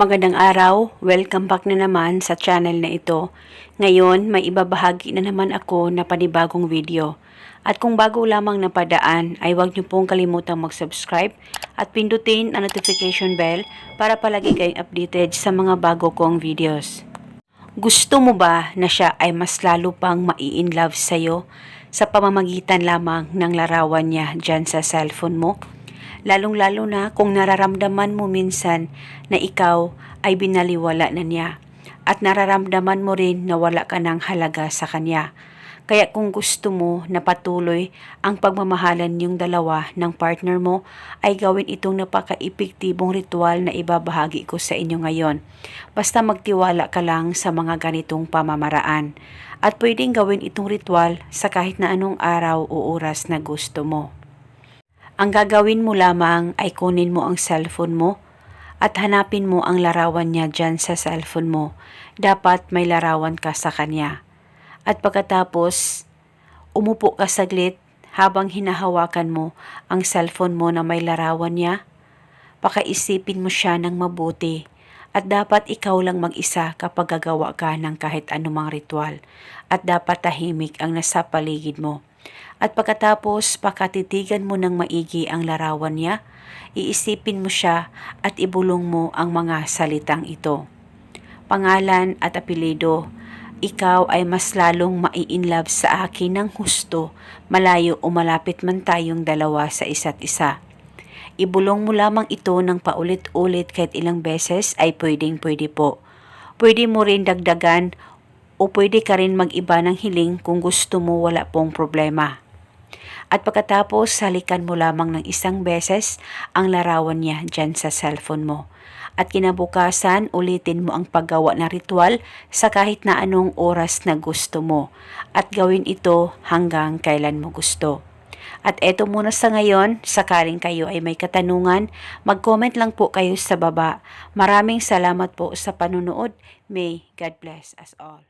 Magandang araw, welcome back na naman sa channel na ito. Ngayon, may ibabahagi na naman ako na panibagong video. At kung bago lamang napadaan, ay huwag niyo pong kalimutang mag-subscribe at pindutin ang notification bell para palagi kayong updated sa mga bago kong videos. Gusto mo ba na siya ay mas lalo pang mai-inlove sa'yo sa pamamagitan lamang ng larawan niya dyan sa cellphone mo? Lalong-lalo na kung nararamdaman mo minsan na ikaw ay binaliwala na niya at nararamdaman mo rin na wala ka ng halaga sa kanya. Kaya kung gusto mo na patuloy ang pagmamahalan yung dalawa ng partner mo, ay gawin itong napaka-epektibong ritual na ibabahagi ko sa inyo ngayon. Basta magtiwala ka lang sa mga ganitong pamamaraan. At pwedeng gawin itong ritual sa kahit na anong araw o oras na gusto mo. Ang gagawin mo lamang ay kunin mo ang cellphone mo at hanapin mo ang larawan niya dyan sa cellphone mo. Dapat may larawan ka sa kanya. At pagkatapos, umupo ka saglit habang hinahawakan mo ang cellphone mo na may larawan niya. Pakaisipin mo siya ng mabuti at dapat ikaw lang mag-isa kapag gagawa ka ng kahit anumang ritual at dapat tahimik ang nasa paligid mo. At pagkatapos pakatitigan mo ng maigi ang larawan niya, iisipin mo siya at ibulong mo ang mga salitang ito. Pangalan at apelido, ikaw ay mas lalong mai-inlove sa akin ng husto, malayo o malapit man tayong dalawa sa isa't isa. Ibulong mo lamang ito ng paulit-ulit kahit ilang beses ay pwedeng pwede po. Pwede mo rin dagdagan o pwede ka rin mag-iba ng hiling kung gusto mo wala pong problema. At pagkatapos, halikan mo lamang ng isang beses ang larawan niya dyan sa cellphone mo. At kinabukasan, ulitin mo ang paggawa ng ritual sa kahit na anong oras na gusto mo. At gawin ito hanggang kailan mo gusto. At eto muna sa ngayon, sakaling kayo ay may katanungan, mag-comment lang po kayo sa baba. Maraming salamat po sa panunood. May God bless us all.